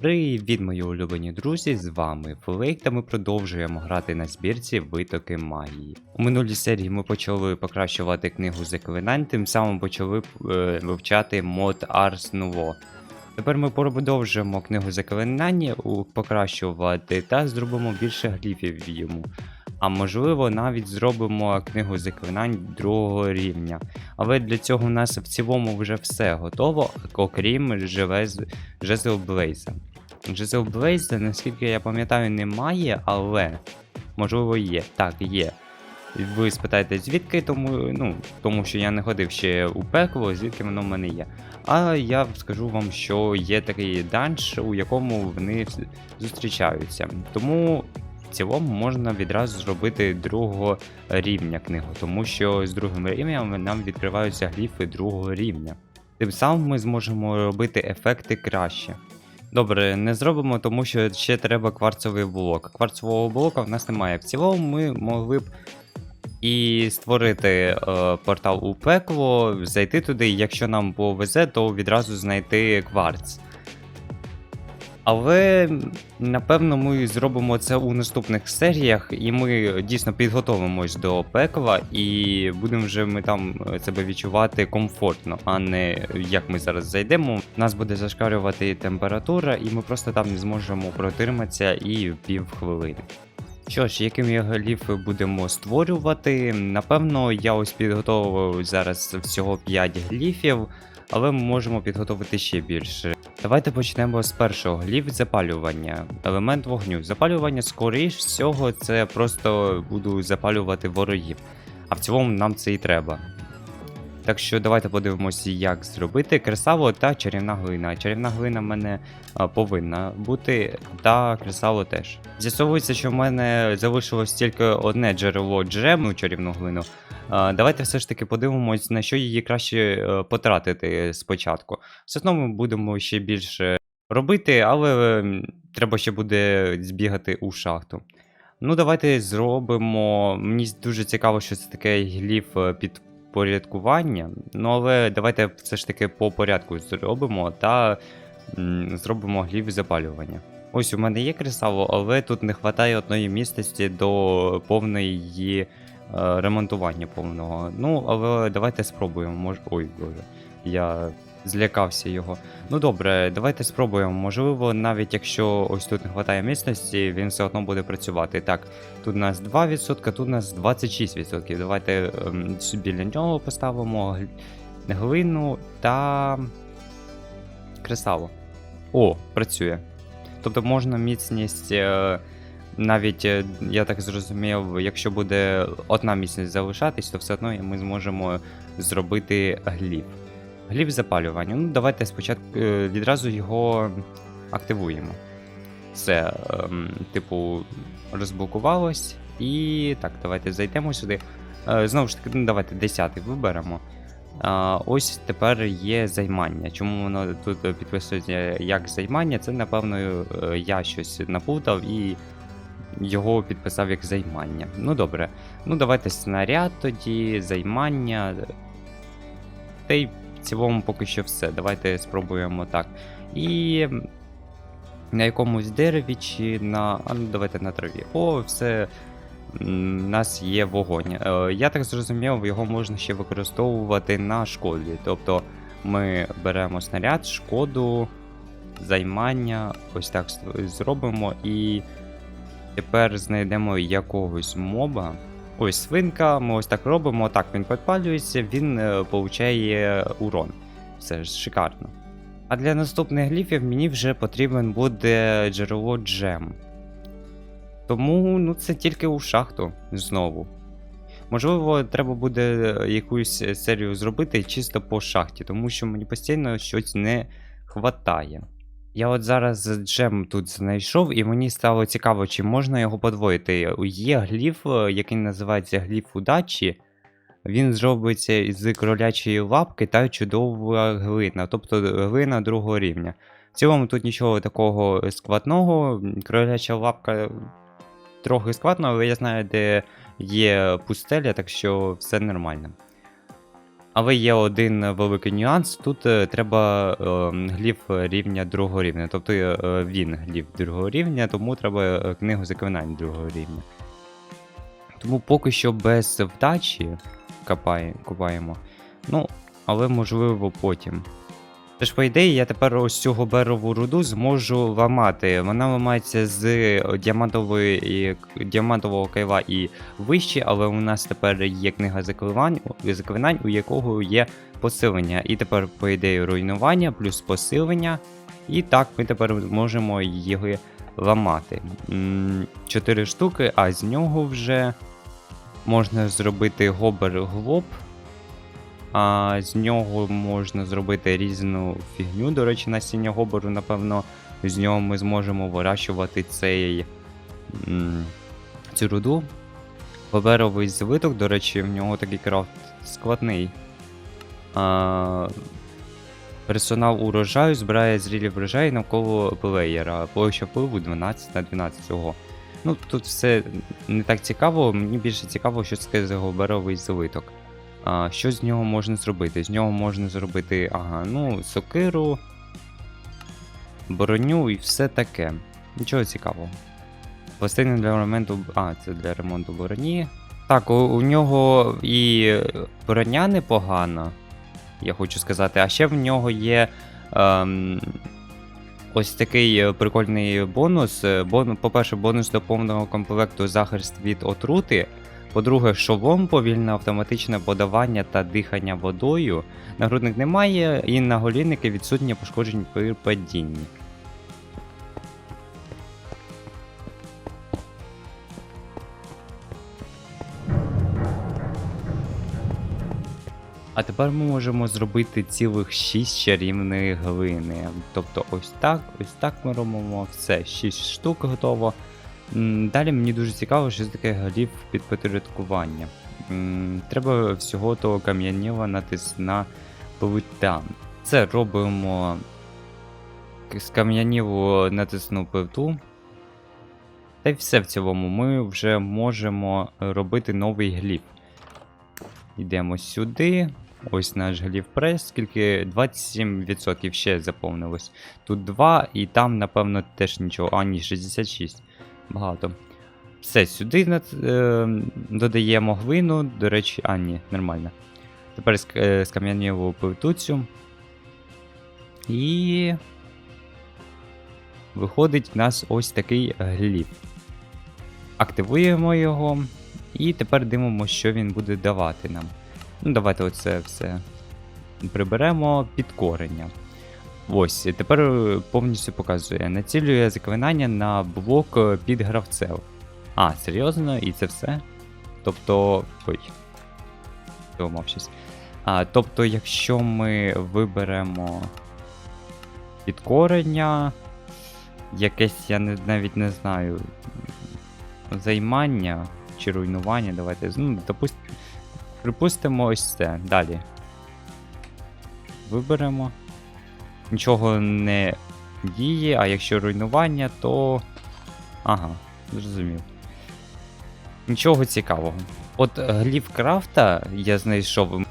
Привіт, мої улюблені друзі! З вами Флейк, та ми продовжуємо грати на збірці Витоки магії. У минулій серії ми почали покращувати книгу заклинань, тим самим почали е, вивчати мод Ars Nouveau. Тепер ми продовжуємо книгу заклинань покращувати та зробимо більше гліфів йому. А можливо, навіть зробимо книгу заклинань другого рівня. Але для цього у нас в цілому вже все готово, окрім Жезл Блейза. Джезел Блейза, наскільки я пам'ятаю, немає, але можливо є. Так, є. Ви спитаєте, звідки, тому, ну, тому що я не ходив ще у пекло, звідки воно в мене є. А я скажу вам, що є такий данж, у якому вони зустрічаються. Тому в цілому можна відразу зробити другого рівня книгу, тому що з другим рівнем нам відкриваються гліфи другого рівня. Тим самим ми зможемо робити ефекти краще. Добре, не зробимо, тому що ще треба кварцовий блок. Кварцового блока в нас немає. В цілому ми могли б і створити е, портал у пекло, зайти туди, і якщо нам повезе, то відразу знайти кварц. Але напевно ми зробимо це у наступних серіях, і ми дійсно підготовимось до пекла, і будемо вже ми там себе відчувати комфортно, а не як ми зараз зайдемо. Нас буде зашкалювати температура, і ми просто там не зможемо протриматися і пів хвилини. Що ж, яким я гліфи будемо створювати? Напевно, я ось підготовив зараз всього 5 гліфів, але ми можемо підготовити ще більше. Давайте почнемо з першого гліф запалювання. Елемент вогню. Запалювання, скоріш всього, це просто буду запалювати ворогів. А в цілому нам це і треба. Так що давайте подивимося, як зробити кресало та чарівна глина. Чарівна глина в мене повинна бути, та кресало теж. З'ясовується, що в мене залишилось тільки одне джерело джему чарівну глину. Давайте все ж таки подивимось, на що її краще е, потратити спочатку. Все одно ми будемо ще більше робити, але треба ще буде збігати у шахту. Ну, давайте зробимо. Мені дуже цікаво, що це таке гліф е, підпорядкування. Ну, але давайте все ж таки по порядку зробимо та м, зробимо глів запалювання. Ось у мене є кресало, але тут не вистачає одної місцесті до повної її е, ремонтування повного. Ну, але давайте спробуємо. Мож... Ой, боже, я злякався його. Ну добре, давайте спробуємо. Можливо, навіть якщо ось тут не вистачає міцності, він все одно буде працювати. Так, тут у нас 2%, тут у нас 26%. Давайте ем, біля нього поставимо глину та кресало. О, працює. Тобто можна міцність. е, Навіть е, я так зрозумів, якщо буде одна міцність залишатись, то все одно ми зможемо зробити гліф. Гліф запалювання. Ну, давайте спочатку е, відразу його активуємо. Все, ем, типу, розблокувалось. І так, давайте зайдемо сюди. Е, знову ж таки, ну давайте 10 виберемо. А, ось тепер є займання. Чому воно тут е, підписується як займання? Це, напевно, е, я щось напутав і його підписав як займання. Ну добре. Ну давайте снаряд тоді, займання. Та в цілому поки що все. Давайте спробуємо так. І на якомусь дереві чи на. А ну давайте на траві. О, все. У нас є вогонь. Е, Я так зрозумів, його можна ще використовувати на шкоді. Тобто ми беремо снаряд, шкоду, займання, ось так зробимо і тепер знайдемо якогось моба. Ось свинка, ми ось так робимо, так він підпалюється, він е, получає урон. Все ж шикарно. А для наступних гліфів мені вже потрібен буде джерело джем. Тому ну, це тільки у шахту знову. Можливо, треба буде е, якусь серію зробити чисто по шахті, тому що мені постійно щось не хватає. Я от зараз джем тут знайшов, і мені стало цікаво, чи можна його подвоїти. Є гліф, е, який називається гліф удачі. Він зробиться з кролячої лапки та чудова глина, тобто глина другого рівня. В цілому тут нічого такого складного. Кроляча лапка трохи складно, але я знаю, де є пустеля, так що все нормально. Але є один великий нюанс. Тут е, треба е, гліф рівня другого рівня. Тобто е, він гліф другого рівня, тому треба книгу заклинань другого рівня. Тому поки що без вдачі копає, копаємо. Ну, але можливо потім. Тож, по ідеї, я тепер ось цю гоберову руду зможу ламати. Вона ламається з діамантової, діамантового кайла і вище, але у нас тепер є книга заклинань, заклинань, у якого є посилення. І тепер, по ідеї, руйнування плюс посилення. І так ми тепер можемо її ламати. Чотири штуки, а з нього вже можна зробити гобер глоб. А з нього можна зробити різну фігню. До речі, насіння гоберу, напевно, з нього ми зможемо вирощувати цей, цю руду. Боберовий звиток, до речі, в нього такий крафт складний. А, персонал урожаю збирає зрілі врожаї навколо плеєра. Площа впливу 12 на 12 цього. Ну, тут все не так цікаво, мені більше цікаво, що це за гоберовий звиток. А, що з нього можна зробити? З нього можна зробити, ага, ну, сокиру, броню і все таке. Нічого цікавого. Пластини для ремонту. А, це для ремонту броні. Так, у, у нього і броня непогана, я хочу сказати. А ще в нього є ем, ось такий прикольний бонус. Бон, по-перше, бонус до повного комплекту захист від отрути. По-друге, шолом, повільне автоматичне подавання та дихання водою. Нагрудник немає, і на голінники відсутнє пошкоджень при падінні. А тепер ми можемо зробити цілих 6 чарівної глини. Тобто ось так, ось так ми робимо все, 6 штук готово. Далі мені дуже цікаво, що таке гліф підпорядкування. М, Треба всього того кам'яніла натисна плита. Це робимо з кам'янілу натисну плиту. Та й все в цілому. Ми вже можемо робити новий гліф. Йдемо сюди. Ось наш гліф прес, скільки 27% ще заповнилось. Тут 2, і там, напевно, теж нічого. А, ні, 66. Багато. Все, сюди над- е, додаємо глину. До речі, а, ні, нормально. Тепер е, скам'янілу плиту. І. Виходить в нас ось такий гліф. Активуємо його. І тепер дивимося, що він буде давати нам. Ну, давайте оце все приберемо під корення. Ось, тепер е, повністю показує. Націлює заклинання на блок е, під гравцем. А, серйозно? І це все? Тобто. Ой. Думав щось. А, тобто, якщо ми виберемо підкорення, якесь, я не, навіть не знаю, займання чи руйнування, давайте. Ну, допуст... Припустимо ось це. Далі. Виберемо. Нічого не діє, а якщо руйнування, то. Ага, зрозумів. Нічого цікавого. От гліф крафта я знайшов.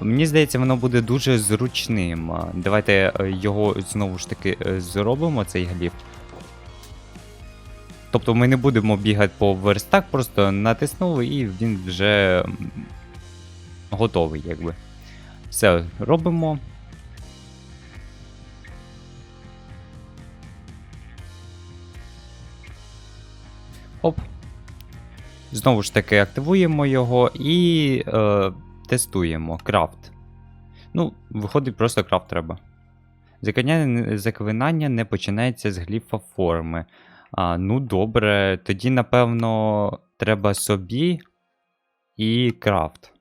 Мені здається, воно буде дуже зручним. Давайте е, його знову ж таки е, зробимо, цей гліф. Тобто ми не будемо бігати по верстак, просто натиснули і він вже готовий, якби. Все, робимо. Оп. Знову ж таки, активуємо його і е, тестуємо крафт. Ну, виходить, просто крафт треба. Заклинання, не починається з гліфа форми. А, ну, добре, тоді, напевно, треба собі і крафт.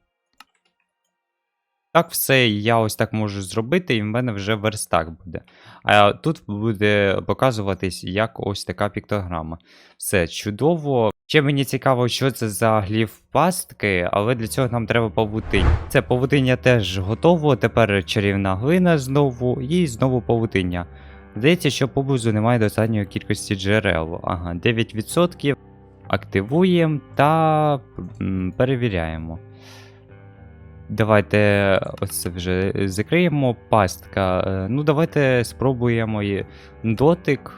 Так, все, я ось так можу зробити, і в мене вже верстак буде. А тут буде показуватись як ось така піктограма. Все чудово. Ще мені цікаво, що це за гліф пастки, але для цього нам треба павутиння. Це павутиння теж готово. Тепер чарівна глина знову і знову павутиння. Здається, що поблизу немає достатньої кількості джерел. Ага, 9%. Активуємо та перевіряємо. Давайте оце вже закриємо. Пастка. Е, Ну, давайте спробуємо дотик,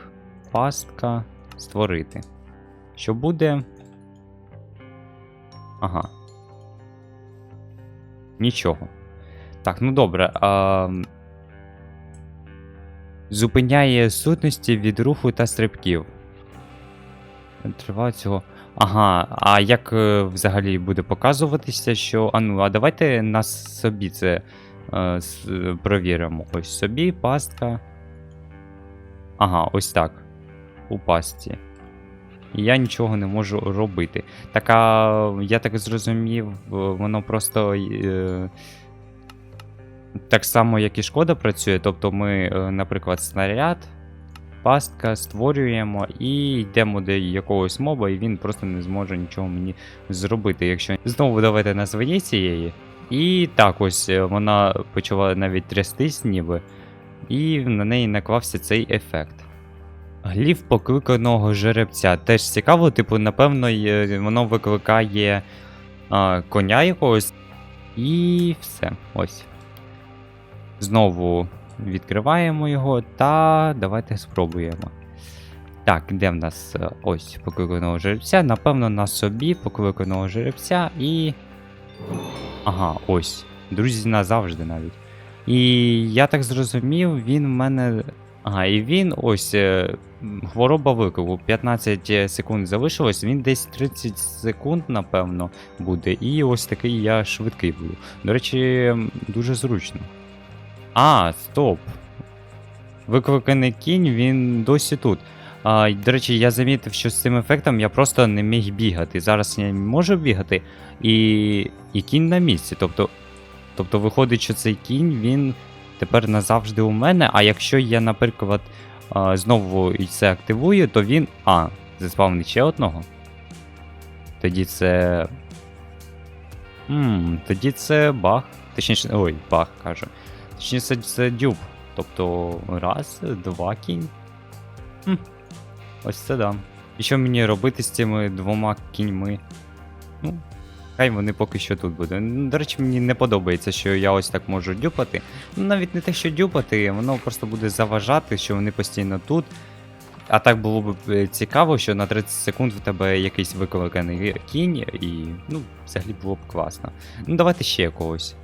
пастка створити. Що буде? Ага. Нічого. Так, ну добре. А... Зупиняє сутності від руху та стрибків. Триває цього. Ага, а як е, взагалі буде показуватися, що. А ну, а давайте на собі це е, с- е, провіримо. Ось собі, пастка. Ага, ось так. У пастці. І я нічого не можу робити. Так, я так зрозумів, в- воно просто. Е, так само, як і шкода працює. Тобто ми, е, наприклад, снаряд, пастка створюємо і йдемо до якогось моба, і він просто не зможе нічого мені зробити. Якщо знову давайте на цієї. І так ось е, вона почала навіть трястись ніби, і на неї наклався цей ефект. Гліф покликаного жеребця. Теж цікаво, типу, напевно, воно викликає а, коня якогось. І все. Ось. Знову відкриваємо його та давайте спробуємо. Так, де в нас е, ось покликаного жеребця? Напевно, на собі покликаного жеребця і. Ага, ось. Друзі назавжди навіть. І я так зрозумів, він в мене. Ага, і він ось е, хвороба виклику. 15 секунд залишилось, він десь 30 секунд, напевно, буде. І ось такий я швидкий буду. До речі, дуже зручно. А, стоп. Викликаний кінь, він досі тут. А, до речі, я замітив, що з цим ефектом я просто не міг бігати. Зараз я можу бігати, і, і кінь на місці. Тобто, тобто виходить, що цей кінь він тепер назавжди у мене. А якщо я, наприклад, а, знову це активую, то він. А, заспавнить ще одного. Тоді це. Ммм, тоді це баг. Точніше, ой, баг кажу. Точніше, це дюб. Тобто раз, два кінь. Хм. Ось це да. І що мені робити з цими двома кіньми? Ну, хай вони поки що тут будуть. Ну, До речі, мені не подобається, що я ось так можу дюпати. Ну, навіть не те, що дюпати, воно просто буде заважати, що вони постійно тут. А так було б е, цікаво, що на 30 секунд в тебе якийсь викликаний кінь, і ну, взагалі було б класно. Ну, давайте ще якогось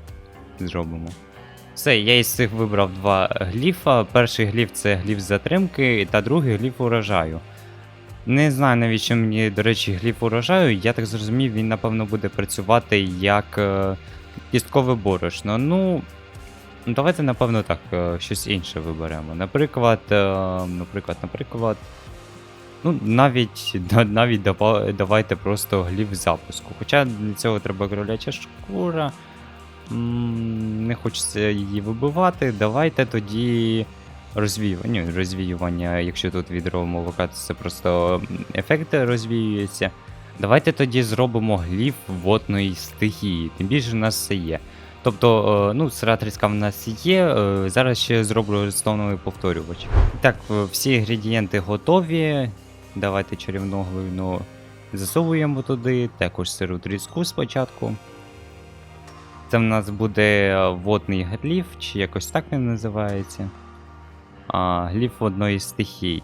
зробимо. Все, я із цих вибрав два гліфа. Перший гліф це гліф затримки, та другий гліф урожаю. Не знаю навіщо мені, до речі, гліф урожаю. Я так зрозумів, він, напевно, буде працювати як е, кісткове борошно. Ну, давайте, напевно, так, е, щось інше виберемо. Наприклад, е, наприклад, наприклад. Ну, навіть, навіть давайте просто гліф запуску. Хоча для цього треба кроляча шкура. Не хочеться її вибивати. Давайте тоді розвіювання. Розвіювання, якщо тут відро локація, це просто м, ефект розвіюється. Давайте тоді зробимо гліф водної стихії. Тим більше в нас це є. Тобто, е, ну, сиратріска в нас є. е, Зараз ще зроблю redstone'овий повторювач. Так, е, всі інгредієнти готові. Давайте чарівну глину засовуємо туди. Також сиру тріску спочатку. Це в нас буде е, водний гліф, чи якось так він називається. А, гліф водної стихії.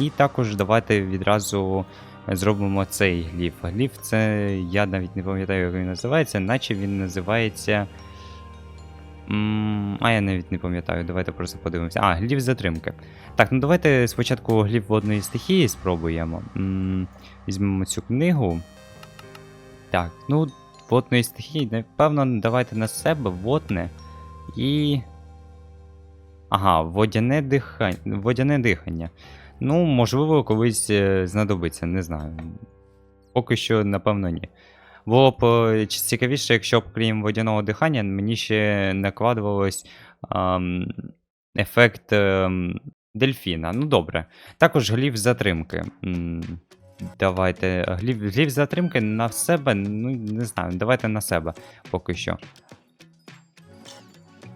І також давайте відразу зробимо цей гліф. Гліф це я навіть не пам'ятаю, як він називається, наче він називається. А я навіть не пам'ятаю, давайте просто подивимося. А, гліф затримки. Так, ну давайте спочатку гліф водної стихії спробуємо. Візьмемо цю книгу. Так, ну, водної стихії, напевно, давайте на себе водне і. Ага, водяне дихання. Водяне дихання. Ну, можливо, колись е, знадобиться, не знаю. Поки що, напевно, ні. Було б е, цікавіше, якщо б крім водяного дихання, мені ще накладувалось ам, ефект ем, дельфіна. Ну, добре. Також гліф затримки. Давайте. Гліф, гліф затримки на себе, ну, не знаю, давайте на себе поки що.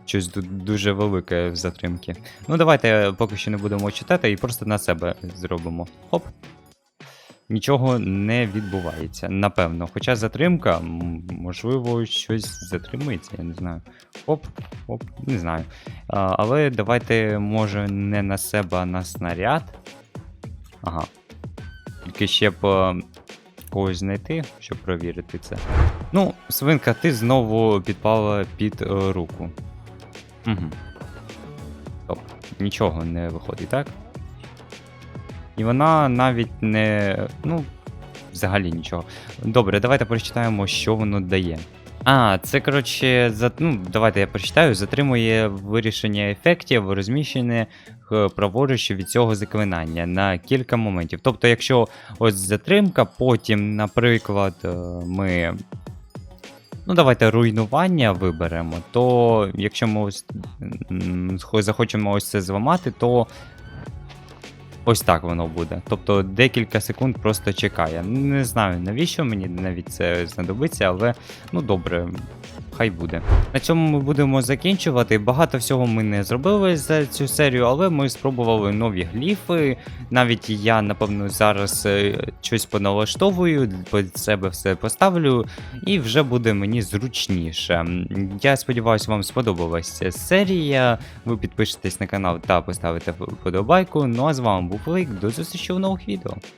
Щось тут дуже велике в затримки. Ну, давайте поки що не будемо читати і просто на себе зробимо. Хоп. нічого не відбувається. Напевно. Хоча затримка, можливо, щось затримується, я не знаю. Оп, оп, не знаю. А, але давайте, може, не на себе, а на снаряд. Ага. Тільки ще б е, когось знайти, щоб провірити це. Ну, свинка, ти знову підпала під е, руку. Угу. Топ. Нічого не виходить, так? І вона навіть не. Ну, взагалі нічого. Добре, давайте прочитаємо, що воно дає. А, це, коротше, за... ну, давайте я прочитаю. Затримує вирішення ефектів, розміщених е, праворуч від цього заклинання на кілька моментів. Тобто, якщо ось затримка, потім, наприклад, е, ми. Ну, давайте руйнування виберемо, то якщо ми ось захочемо ось це зламати, то ось так воно буде. Тобто декілька секунд просто чекає. Не знаю, навіщо мені навіть це знадобиться, але ну добре. Хай буде. На цьому ми будемо закінчувати. Багато всього ми не зробили за цю серію, але ми спробували нові гліфи. Навіть я, напевно, зараз е, щось поналаштовую, під себе все поставлю, і вже буде мені зручніше. Я сподіваюся, вам сподобалася серія. Ви підпишетесь на канал та поставите вподобайку. Ну а з вами був Лик. До зустрічі в нових відео.